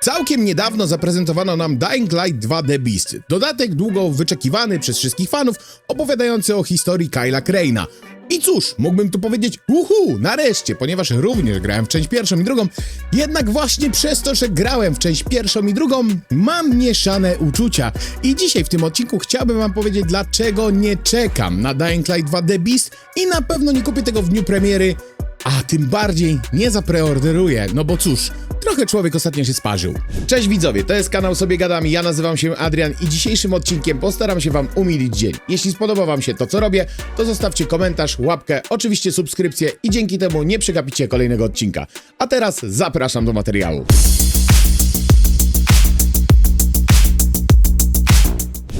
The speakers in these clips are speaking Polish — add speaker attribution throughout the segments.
Speaker 1: Całkiem niedawno zaprezentowano nam Dying Light 2 The Beast, dodatek długo wyczekiwany przez wszystkich fanów, opowiadający o historii Kyla Crane'a. I cóż, mógłbym tu powiedzieć uhu, nareszcie, ponieważ również grałem w część pierwszą i drugą, jednak właśnie przez to, że grałem w część pierwszą i drugą, mam mieszane uczucia. I dzisiaj w tym odcinku chciałbym wam powiedzieć, dlaczego nie czekam na Dying Light 2 The Beast i na pewno nie kupię tego w dniu premiery, a tym bardziej nie zapreorderuję, no bo cóż, trochę człowiek ostatnio się sparzył. Cześć widzowie, to jest kanał Sobie Gadami, ja nazywam się Adrian i dzisiejszym odcinkiem postaram się wam umilić dzień. Jeśli spodoba wam się to, co robię, to zostawcie komentarz, łapkę, oczywiście subskrypcję i dzięki temu nie przegapicie kolejnego odcinka. A teraz zapraszam do materiału.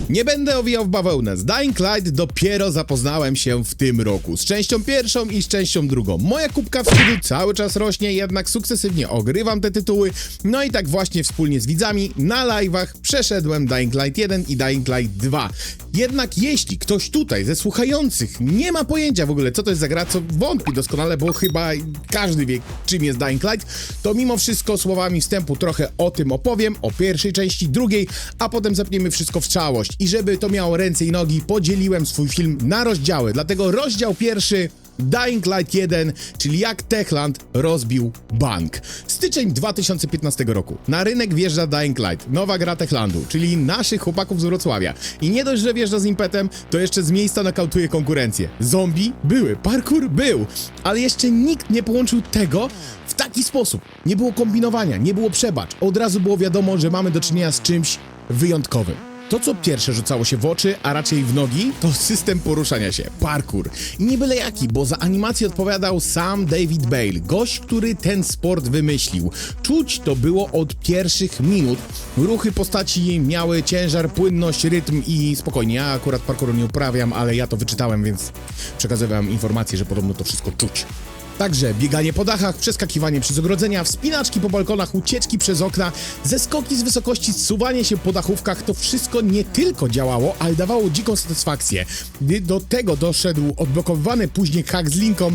Speaker 1: Nie będę owijał w bawełnę. Z Dying Light dopiero zapoznałem się w tym roku. Z częścią pierwszą i z częścią drugą. Moja kubka wstydu cały czas rośnie, jednak sukcesywnie ogrywam te tytuły. No i tak właśnie wspólnie z widzami na live'ach przeszedłem Dying Light 1 i Dying Light 2. Jednak jeśli ktoś tutaj ze słuchających nie ma pojęcia w ogóle co to jest za gra, co wątpi doskonale, bo chyba każdy wie czym jest Dying Light, to mimo wszystko słowami wstępu trochę o tym opowiem, o pierwszej części, drugiej, a potem zepniemy wszystko w całość. I żeby to miało ręce i nogi, podzieliłem swój film na rozdziały. Dlatego rozdział pierwszy Dying Light 1, czyli jak Techland rozbił bank. Styczeń 2015 roku. Na rynek wjeżdża Dying Light, nowa gra Techlandu, czyli naszych chłopaków z Wrocławia. I nie dość, że wjeżdża z impetem, to jeszcze z miejsca nokautuje konkurencję. Zombie były, parkour był, ale jeszcze nikt nie połączył tego w taki sposób. Nie było kombinowania, nie było przebacz. Od razu było wiadomo, że mamy do czynienia z czymś wyjątkowym. To, co pierwsze rzucało się w oczy, a raczej w nogi, to system poruszania się, parkour. Nie byle jaki, bo za animację odpowiadał sam David Bale, gość, który ten sport wymyślił. Czuć to było od pierwszych minut. Ruchy postaci miały ciężar, płynność, rytm i spokojnie, ja akurat parkouru nie uprawiam, ale ja to wyczytałem, więc przekazuję wam informację, że podobno to wszystko czuć. Także bieganie po dachach, przeskakiwanie przez ogrodzenia, wspinaczki po balkonach, ucieczki przez okna, zeskoki z wysokości, zsuwanie się po dachówkach, to wszystko nie tylko działało, ale dawało dziką satysfakcję. Gdy do tego doszedł odblokowany później hak z linką,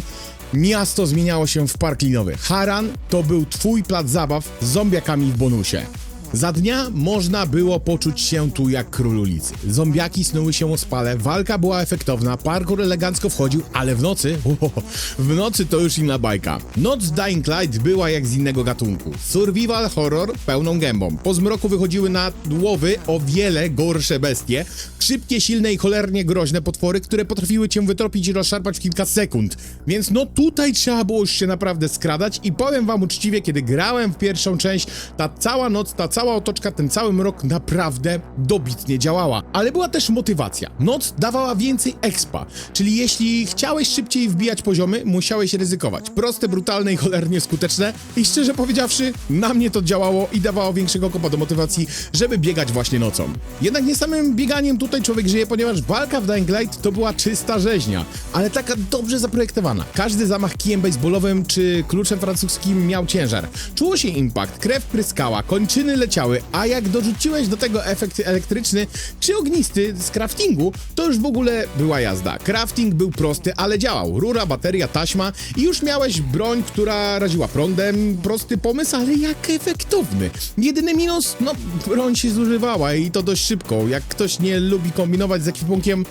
Speaker 1: miasto zmieniało się w park linowy. Haran to był twój plac zabaw z zombiakami w bonusie. Za dnia można było poczuć się tu jak król ulicy. Zombiaki snuły się o spale, walka była efektowna, parkour elegancko wchodził, ale w nocy, ohoho, w nocy to już inna bajka. Noc Dying Light była jak z innego gatunku. Survival horror pełną gębą. Po zmroku wychodziły na łowy o wiele gorsze bestie, szybkie, silne i cholernie groźne potwory, które potrafiły cię wytropić i rozszarpać w kilka sekund. Więc no tutaj trzeba było już się naprawdę skradać i powiem wam uczciwie, kiedy grałem w pierwszą część, ta cała noc, ta cała otoczka, ten cały mrok naprawdę dobitnie działała. Ale była też motywacja. Noc dawała więcej expa, czyli jeśli chciałeś szybciej wbijać poziomy, musiałeś ryzykować. Proste, brutalne i cholernie skuteczne i szczerze powiedziawszy, na mnie to działało i dawało większego kopa do motywacji, żeby biegać właśnie nocą. Jednak nie samym bieganiem tutaj człowiek żyje, ponieważ walka w Dying Light to była czysta rzeźnia, ale taka dobrze zaprojektowana. Każdy zamach kijem baseballowym czy kluczem francuskim miał ciężar. Czuło się impact, krew pryskała, kończyny leciały, a jak dorzuciłeś do tego efekt elektryczny czy ognisty z craftingu, to już w ogóle była jazda. Crafting był prosty, ale działał. Rura, bateria, taśma i już miałeś broń, która raziła prądem. Prosty pomysł, ale jak efektowny. Jedyny minus, no broń się zużywała i to dość szybko. Jak ktoś nie lubi kombinować z ekwipunkiem,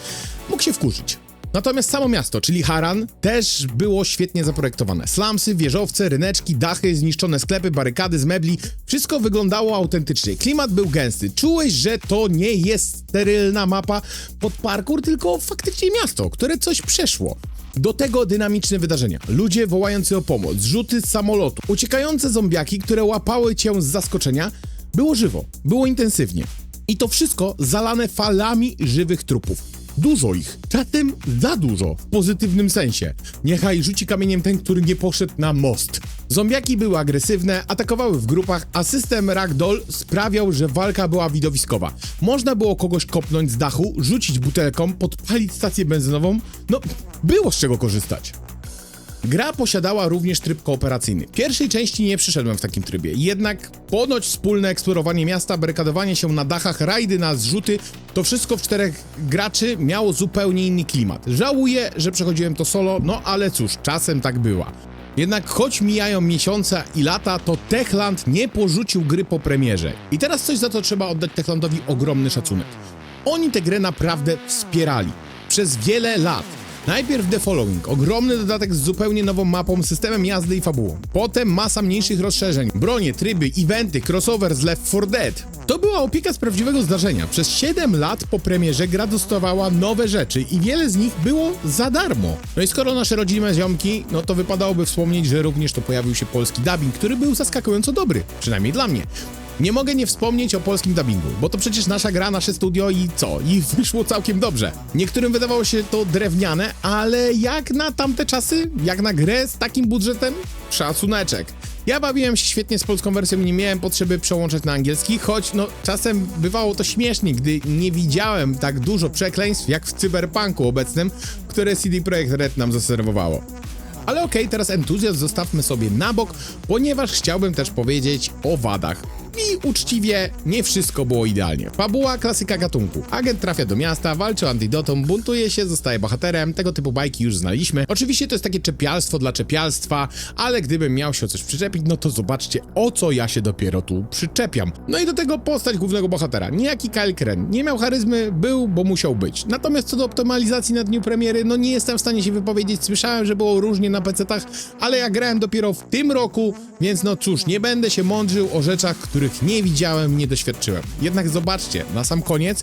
Speaker 1: mógł się wkurzyć. Natomiast samo miasto, czyli Haran, też było świetnie zaprojektowane. Slumsy, wieżowce, ryneczki, dachy, zniszczone sklepy, barykady z mebli, wszystko wyglądało autentycznie. Klimat był gęsty. Czułeś, że to nie jest sterylna mapa pod parkour, tylko faktycznie miasto, które coś przeszło. Do tego dynamiczne wydarzenia. Ludzie wołający o pomoc, rzuty z samolotu, uciekające zombiaki, które łapały cię z zaskoczenia. Było żywo, było intensywnie. I to wszystko zalane falami żywych trupów. Dużo ich, czasem za dużo, w pozytywnym sensie. Niechaj rzuci kamieniem ten, który nie poszedł na most. Zombiaki były agresywne, atakowały w grupach, a system Ragdoll sprawiał, że walka była widowiskowa. Można było kogoś kopnąć z dachu, rzucić butelką, podpalić stację benzynową. No, było z czego korzystać. Gra posiadała również tryb kooperacyjny. Pierwszej części nie przyszedłem w takim trybie, jednak ponoć wspólne eksplorowanie miasta, barykadowanie się na dachach, rajdy na zrzuty, to wszystko w czterech graczy miało zupełnie inny klimat. Żałuję, że przechodziłem to solo, no ale cóż, czasem tak była. Jednak choć mijają miesiące i lata, to Techland nie porzucił gry po premierze. I teraz coś za to trzeba oddać Techlandowi ogromny szacunek. Oni tę grę naprawdę wspierali. Przez wiele lat. Najpierw The Following, ogromny dodatek z zupełnie nową mapą, systemem jazdy i fabułą. Potem masa mniejszych rozszerzeń, bronie, tryby, eventy, crossover z Left 4 Dead. To była opieka z prawdziwego zdarzenia. Przez 7 lat po premierze gra dostawała nowe rzeczy i wiele z nich było za darmo. No i skoro nasze rodzime ziomki, no to wypadałoby wspomnieć, że również to pojawił się polski dubbing, który był zaskakująco dobry, przynajmniej dla mnie. Nie mogę nie wspomnieć o polskim dubbingu, bo to przecież nasza gra, nasze studio i co? I wyszło całkiem dobrze. Niektórym wydawało się to drewniane, ale jak na tamte czasy, jak na grę z takim budżetem, szacuneczek. Ja bawiłem się świetnie z polską wersją i nie miałem potrzeby przełączać na angielski, choć no czasem bywało to śmiesznie, gdy nie widziałem tak dużo przekleństw jak w cyberpunku obecnym, które CD Projekt Red nam zaserwowało. Ale okej, teraz entuzjazm zostawmy sobie na bok, ponieważ chciałbym też powiedzieć o wadach. I uczciwie, nie wszystko było idealnie. Fabuła, klasyka gatunku. Agent trafia do miasta, walczy o antidotum, buntuje się, zostaje bohaterem, tego typu bajki już znaliśmy. Oczywiście to jest takie czepialstwo dla czepialstwa, ale gdybym miał się o coś przyczepić, no to zobaczcie o co ja się dopiero tu przyczepiam. No i do tego postać głównego bohatera. Niejaki Kyle Kren. Nie miał charyzmy, był, bo musiał być. Natomiast co do optymalizacji na dniu premiery, no nie jestem w stanie się wypowiedzieć. Słyszałem, że było różnie na PC-tach, ale ja grałem dopiero w tym roku, więc no cóż, nie będę się mądrzył o rzeczach, których nie widziałem, nie doświadczyłem. Jednak zobaczcie, na sam koniec,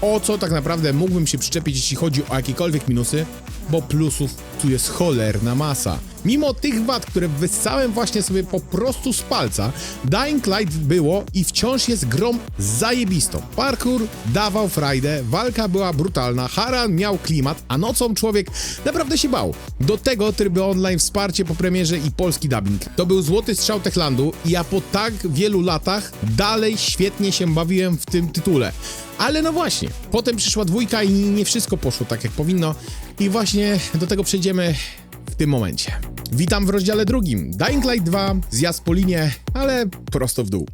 Speaker 1: o co tak naprawdę mógłbym się przyczepić, jeśli chodzi o jakiekolwiek minusy, bo plusów tu jest cholerna masa. Mimo tych wad, które wyssałem właśnie sobie po prostu z palca, Dying Light było i wciąż jest grą zajebistą. Parkour dawał frajdę, walka była brutalna, Haran miał klimat, a nocą człowiek naprawdę się bał. Do tego tryby online, wsparcie po premierze i polski dubbing. To był złoty strzał Techlandu i ja po tak wielu latach dalej świetnie się bawiłem w tym tytule. Ale no właśnie, potem przyszła dwójka i nie wszystko poszło tak jak powinno i właśnie do tego przejdziemy w tym momencie. Witam w rozdziale drugim. Dying Light 2, zjazd po linie, ale prosto w dół.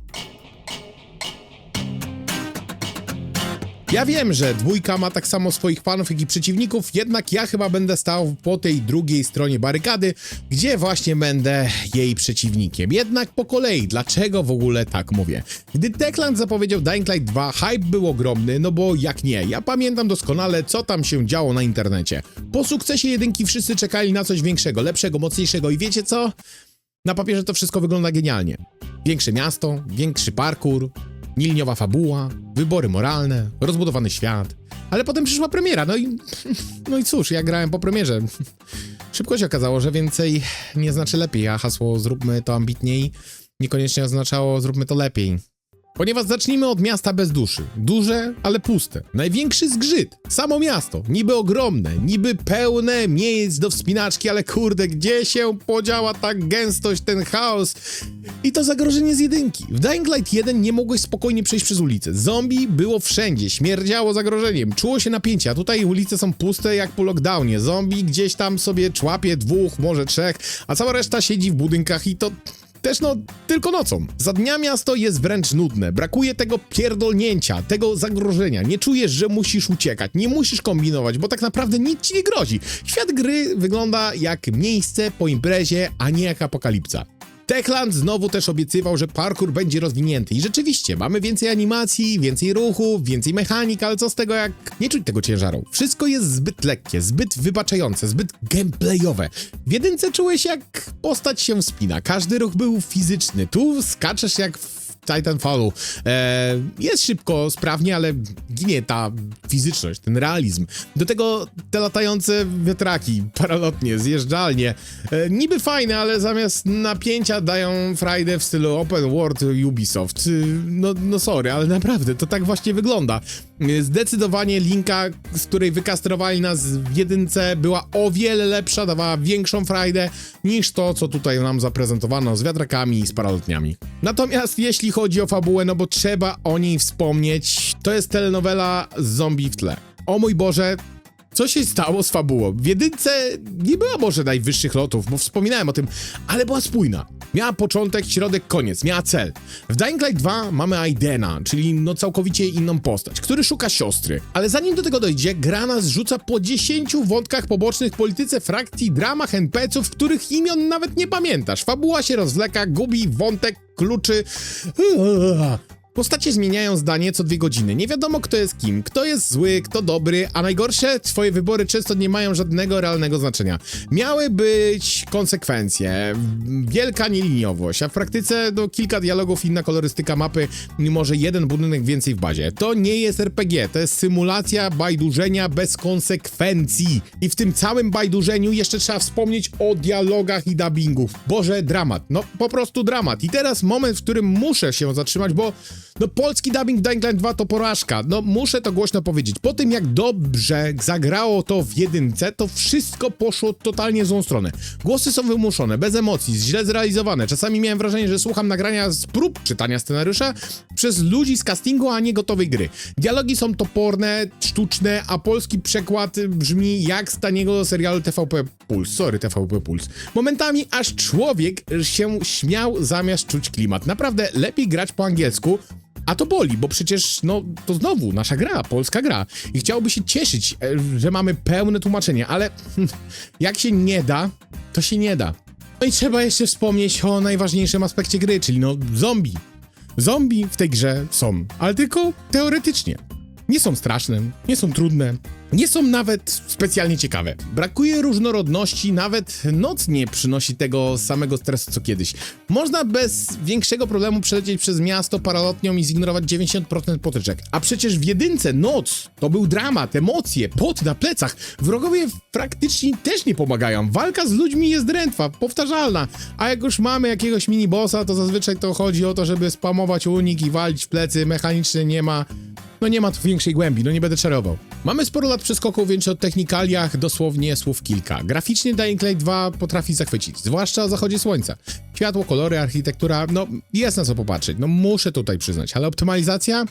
Speaker 1: Ja wiem, że dwójka ma tak samo swoich fanów, jak i przeciwników, jednak ja chyba będę stał po tej drugiej stronie barykady, gdzie właśnie będę jej przeciwnikiem. Jednak po kolei, dlaczego w ogóle tak mówię? Gdy Techland zapowiedział Dying Light 2, hype był ogromny, no bo jak nie, ja pamiętam doskonale, co tam się działo na internecie. Po sukcesie jedynki wszyscy czekali na coś większego, lepszego, mocniejszego i wiecie co? Na papierze to wszystko wygląda genialnie. Większe miasto, większy parkour, nieliniowa fabuła, wybory moralne, rozbudowany świat. Ale potem przyszła premiera, no i. No i cóż, ja grałem po premierze. Szybko się okazało, że więcej nie znaczy lepiej, a hasło zróbmy to ambitniej niekoniecznie oznaczało zróbmy to lepiej. Ponieważ zacznijmy od miasta bez duszy. Duże, ale puste. Największy zgrzyt. Samo miasto. Niby ogromne, niby pełne miejsc do wspinaczki, ale kurde, gdzie się podziała ta gęstość, ten chaos? I to zagrożenie z jedynki. W Dying Light 1 nie mogłeś spokojnie przejść przez ulicę. Zombie było wszędzie, śmierdziało zagrożeniem, czuło się napięcie, a tutaj ulice są puste jak po lockdownie. Zombie gdzieś tam sobie człapie dwóch, może trzech, a cała reszta siedzi w budynkach i to też no, tylko nocą. Za dnia miasto jest wręcz nudne. Brakuje tego pierdolnięcia, tego zagrożenia. Nie czujesz, że musisz uciekać, nie musisz kombinować, bo tak naprawdę nic ci nie grozi. Świat gry wygląda jak miejsce po imprezie, a nie jak apokalipsa. Techland znowu też obiecywał, że parkour będzie rozwinięty i rzeczywiście, mamy więcej animacji, więcej ruchów, więcej mechanik, ale co z tego jak nie czuć tego ciężaru? Wszystko jest zbyt lekkie, zbyt wybaczające, zbyt gameplayowe. W jedynce czułeś jak postać się spina, każdy ruch był fizyczny, tu skaczesz jak w Titanfallu. E, jest szybko, sprawnie, ale ginie ta fizyczność, ten realizm. Do tego te latające wiatraki, paralotnie, zjeżdżalnie. E, niby fajne, ale zamiast napięcia dają frajdę w stylu open world Ubisoft. Y, No, no sorry, ale naprawdę, to tak właśnie wygląda. Y, Zdecydowanie linka, z której wykastrowali nas w jedynce, była o wiele lepsza, dawała większą frajdę niż to, co tutaj nam zaprezentowano z wiatrakami i z paralotniami. Natomiast jeśli chodzi o fabułę, no bo trzeba o niej wspomnieć, to jest telenowela z zombie w tle. O mój Boże, Co się stało z fabułą? W jedynce nie była może najwyższych lotów, bo wspominałem o tym, ale była spójna. Miała początek, środek, koniec, miała cel. W Dying Light 2 mamy Aidena, czyli no całkowicie inną postać, który szuka siostry. Ale zanim do tego dojdzie, gra nas rzuca po 10 wątkach pobocznych, polityce, frakcji, dramach, NPC-ów, których imion nawet nie pamiętasz. Fabuła się rozwleka, gubi wątek, kluczy... Postacie zmieniają zdanie co dwie godziny. Nie wiadomo, kto jest kim, kto jest zły, kto dobry, a najgorsze, twoje wybory często nie mają żadnego realnego znaczenia. Miały być konsekwencje, wielka nieliniowość, a w praktyce no, kilka dialogów, inna kolorystyka mapy, mimo że jeden budynek więcej w bazie. To nie jest RPG, to jest symulacja bajdurzenia bez konsekwencji. I w tym całym bajdurzeniu jeszcze trzeba wspomnieć o dialogach i dubbingów. Boże, dramat. No, po prostu dramat. I teraz moment, w którym muszę się zatrzymać, bo no polski dubbing Dying Light 2 to porażka. No muszę to głośno powiedzieć. Po tym jak dobrze zagrało to w jedynce, to wszystko poszło totalnie w złą stronę. Głosy są wymuszone, bez emocji, źle zrealizowane. Czasami miałem wrażenie, że słucham nagrania z prób czytania scenariusza przez ludzi z castingu, a nie gotowej gry. Dialogi są toporne, sztuczne, a polski przekład brzmi jak z taniego serialu TVP Puls. Sorry, TVP Puls. Momentami aż człowiek się śmiał zamiast czuć klimat. Naprawdę lepiej grać po angielsku, a to boli, bo przecież, no, to znowu nasza gra, polska gra. I chciałoby się cieszyć, e, że mamy pełne tłumaczenie, ale jak się nie da, to się nie da. No i trzeba jeszcze wspomnieć o najważniejszym aspekcie gry, czyli no zombie. Zombie w tej grze są, ale tylko teoretycznie. Nie są straszne, nie są trudne, nie są nawet specjalnie ciekawe. Brakuje różnorodności, nawet noc nie przynosi tego samego stresu co kiedyś. Można bez większego problemu przelecieć przez miasto paralotnią i zignorować 90% potyczek. A przecież w jedynce noc to był dramat, emocje, pot na plecach. Wrogowie praktycznie też nie pomagają. Walka z ludźmi jest drętwa, powtarzalna. A jak już mamy jakiegoś mini-bossa, to zazwyczaj to chodzi o to, żeby spamować unik i walić w plecy. Mechanicznie nie ma no nie ma tu większej głębi, no nie będę czarował. Mamy sporo lat przeskoków, więc o technikaliach dosłownie słów kilka. Graficznie Dying Light 2 potrafi zachwycić, zwłaszcza o zachodzie słońca. Światło, kolory, architektura, no jest na co popatrzeć, no muszę tutaj przyznać, ale optymalizacja...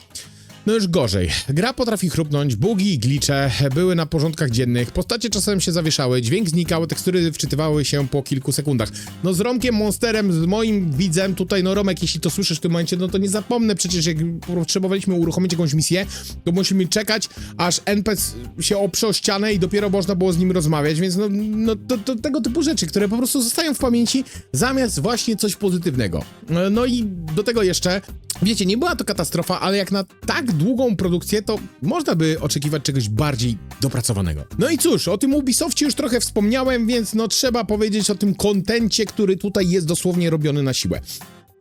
Speaker 1: No już gorzej. Gra potrafi chrupnąć, bugi i glicze były na porządkach dziennych, postacie czasem się zawieszały, dźwięk znikał, tekstury wczytywały się po kilku sekundach. No z Romkiem Monsterem, z moim widzem tutaj, no Romek, jeśli to słyszysz w tym momencie, no to nie zapomnę przecież, jak potrzebowaliśmy uruchomić jakąś misję, to musimy czekać, aż NPC się oprze o ścianę i dopiero można było z nim rozmawiać, więc no, no to, to tego typu rzeczy, które po prostu zostają w pamięci, zamiast właśnie coś pozytywnego. No i do tego jeszcze Wiecie, nie była to katastrofa, ale jak na tak długą produkcję, to można by oczekiwać czegoś bardziej dopracowanego. No i cóż, o tym Ubisoftie już trochę wspomniałem, więc no trzeba powiedzieć o tym kontencie, który tutaj jest dosłownie robiony na siłę.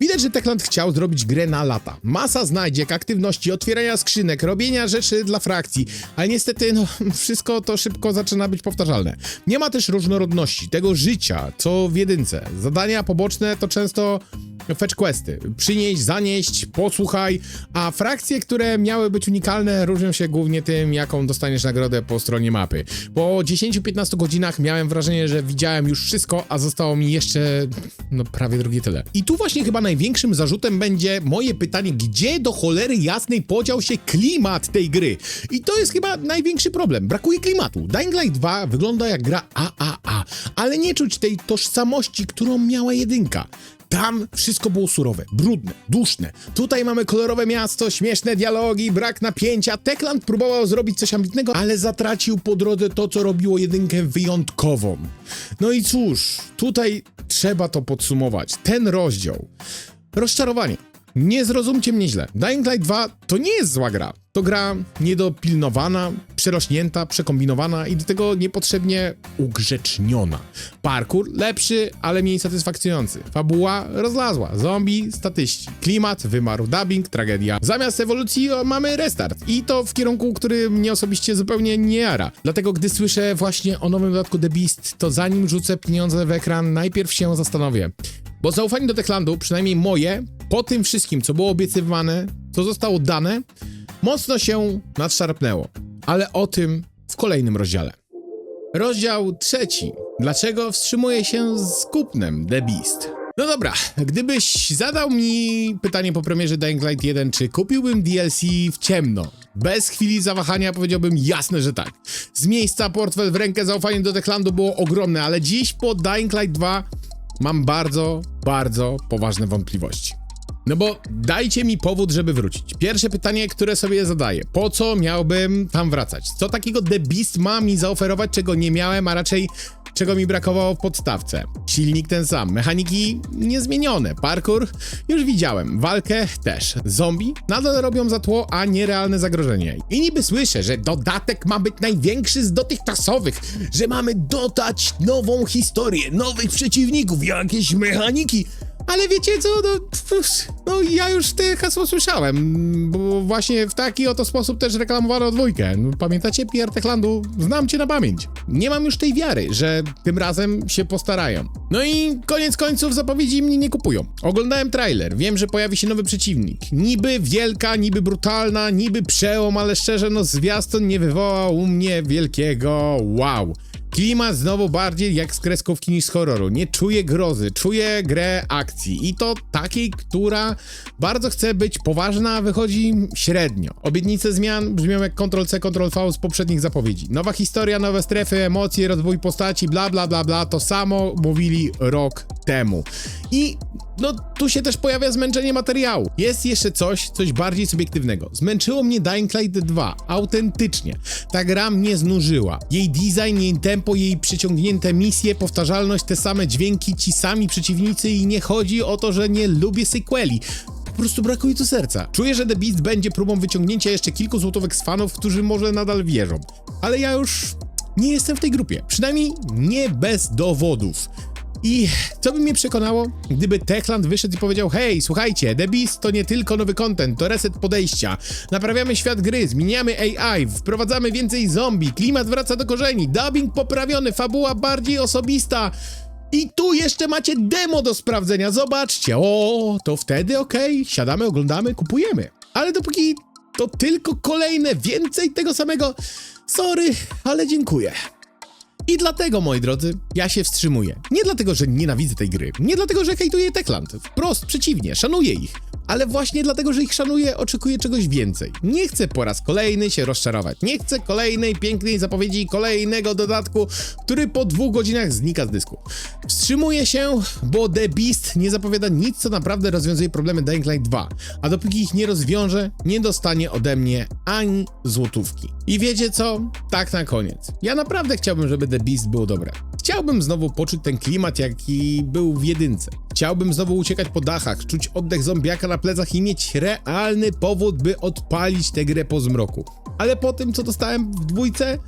Speaker 1: Widać, że Techland chciał zrobić grę na lata. Masa znajdziek, aktywności, otwierania skrzynek, robienia rzeczy dla frakcji, ale niestety, no, wszystko to szybko zaczyna być powtarzalne. Nie ma też różnorodności, tego życia, co w jedynce. Zadania poboczne to często fetch questy. Przynieść, zanieść, posłuchaj, a frakcje, które miały być unikalne, różnią się głównie tym, jaką dostaniesz nagrodę po stronie mapy. Po 10-15 godzinach miałem wrażenie, że widziałem już wszystko, a zostało mi jeszcze, no prawie drugie tyle. I tu właśnie chyba największym zarzutem będzie moje pytanie, gdzie do cholery jasnej podział się klimat tej gry? I to jest chyba największy problem. Brakuje klimatu. Dying Light 2 wygląda jak gra AAA, ale nie czuć tej tożsamości, którą miała jedynka. Tam wszystko było surowe, brudne, duszne. Tutaj mamy kolorowe miasto, śmieszne dialogi, brak napięcia. Techland próbował zrobić coś ambitnego, ale zatracił po drodze to, co robiło jedynkę wyjątkową. No i cóż, tutaj trzeba to podsumować. Ten rozdział. Rozczarowanie. Nie zrozumcie mnie źle. Dying Light 2 to nie jest zła gra. To gra niedopilnowana, przerośnięta, przekombinowana i do tego niepotrzebnie ugrzeczniona. Parkour lepszy, ale mniej satysfakcjonujący. Fabuła rozlazła. Zombie, statyści. Klimat wymarł. Dubbing, tragedia. Zamiast ewolucji mamy restart. I to w kierunku, który mnie osobiście zupełnie nie jara. Dlatego, gdy słyszę właśnie o nowym dodatku The Beast, to zanim rzucę pieniądze w ekran, najpierw się zastanowię. Bo zaufanie do Techlandu, przynajmniej moje, po tym wszystkim, co było obiecywane, co zostało dane, mocno się nadszarpnęło. Ale o tym w kolejnym rozdziale. Rozdział trzeci. Dlaczego wstrzymuje się z kupnem The Beast? No dobra, gdybyś zadał mi pytanie po premierze Dying Light 1, czy kupiłbym DLC w ciemno? Bez chwili zawahania powiedziałbym jasne, że tak. Z miejsca portfel w rękę zaufanie do Techlandu było ogromne, ale dziś po Dying Light 2 mam bardzo, bardzo poważne wątpliwości. No bo dajcie mi powód, żeby wrócić. Pierwsze pytanie, które sobie zadaję. Po co miałbym tam wracać? Co takiego The Beast ma mi zaoferować, czego nie miałem, a raczej czego mi brakowało w podstawce? Silnik ten sam, mechaniki niezmienione, parkour już widziałem, walkę też. Zombie nadal robią za tło, a nie realne zagrożenie. I niby słyszę, że dodatek ma być największy z dotychczasowych, że mamy dodać nową historię, nowych przeciwników, jakieś mechaniki. Ale wiecie co, no, no ja już te hasło słyszałem, bo właśnie w taki oto sposób też reklamowano dwójkę. No, pamiętacie Pierre Techlandu? Znam cię na pamięć. Nie mam już tej wiary, że tym razem się postarają. No i koniec końców zapowiedzi mnie nie kupują. Oglądałem trailer, wiem, że pojawi się nowy przeciwnik. Niby wielka, niby brutalna, niby przełom, ale szczerze, no zwiastun nie wywołał u mnie wielkiego wow. Klimat znowu bardziej jak z kreskówki niż z horroru. Nie czuję grozy, czuję grę akcji i to takiej, która bardzo chce być poważna, a wychodzi średnio. Obietnice zmian brzmią jak Ctrl-C, Ctrl-V z poprzednich zapowiedzi. Nowa historia, nowe strefy, emocje, rozwój postaci, bla bla bla bla, to samo mówili rok temu. I no tu się też pojawia zmęczenie materiału. Jest jeszcze coś, coś bardziej subiektywnego. Zmęczyło mnie Dying Light 2, autentycznie. Ta gra mnie znużyła. Jej design, jej tempo, jej przyciągnięte misje, powtarzalność, te same dźwięki, ci sami przeciwnicy i nie chodzi o to, że nie lubię sequeli. Po prostu brakuje tu serca. Czuję, że The Beast będzie próbą wyciągnięcia jeszcze kilku złotówek z fanów, którzy może nadal wierzą. Ale ja już nie jestem w tej grupie. Przynajmniej nie bez dowodów. I co by mnie przekonało, gdyby Techland wyszedł i powiedział: Hej, słuchajcie, The Beast to nie tylko nowy content, to reset podejścia. Naprawiamy świat gry, zmieniamy AI, wprowadzamy więcej zombie, klimat wraca do korzeni, dubbing poprawiony, fabuła bardziej osobista. I tu jeszcze macie demo do sprawdzenia, zobaczcie. O, to wtedy okej, siadamy, oglądamy, kupujemy. Ale dopóki to tylko kolejne, więcej tego samego, sorry, ale dziękuję. I dlatego, moi drodzy, ja się wstrzymuję. Nie dlatego, że nienawidzę tej gry. Nie dlatego, że hejtuję Techland. Wprost przeciwnie, szanuję ich. Ale właśnie dlatego, że ich szanuję, oczekuję czegoś więcej. Nie chcę po raz kolejny się rozczarować. Nie chcę kolejnej pięknej zapowiedzi kolejnego dodatku, który po dwóch godzinach znika z dysku. Wstrzymuję się, bo The Beast nie zapowiada nic, co naprawdę rozwiązuje problemy Dying Light 2. A dopóki ich nie rozwiąże, nie dostanie ode mnie ani złotówki. I wiecie co? Tak na koniec. Ja naprawdę chciałbym, żeby The Beast było dobre. Chciałbym znowu poczuć ten klimat, jaki był w jedynce. Chciałbym znowu uciekać po dachach, czuć oddech zombiaka na plecach i mieć realny powód, by odpalić tę grę po zmroku. Ale po tym, co dostałem w dwójce,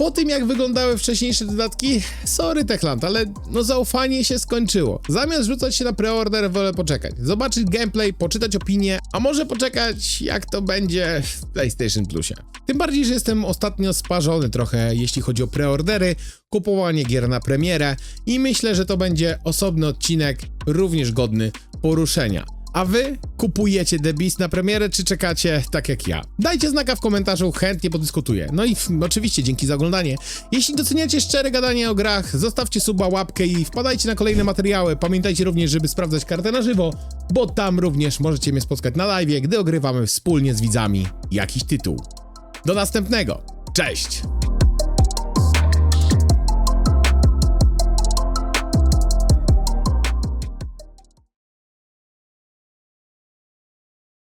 Speaker 1: po tym jak wyglądały wcześniejsze dodatki, sorry Techland, ale no zaufanie się skończyło. Zamiast rzucać się na preorder, wolę poczekać. Zobaczyć gameplay, poczytać opinie, a może poczekać jak to będzie w PlayStation Plusie. Tym bardziej, że jestem ostatnio sparzony trochę, jeśli chodzi o preordery, kupowanie gier na premierę i myślę, że to będzie osobny odcinek, również godny poruszenia. A wy kupujecie The Beast na premierę, czy czekacie tak jak ja? Dajcie znaka w komentarzu, chętnie podyskutuję. No i oczywiście dzięki za oglądanie. Jeśli doceniacie szczere gadanie o grach, zostawcie suba, łapkę i wpadajcie na kolejne materiały. Pamiętajcie również, żeby sprawdzać kartę na żywo, bo tam również możecie mnie spotkać na live, gdy ogrywamy wspólnie z widzami jakiś tytuł. Do następnego. Cześć!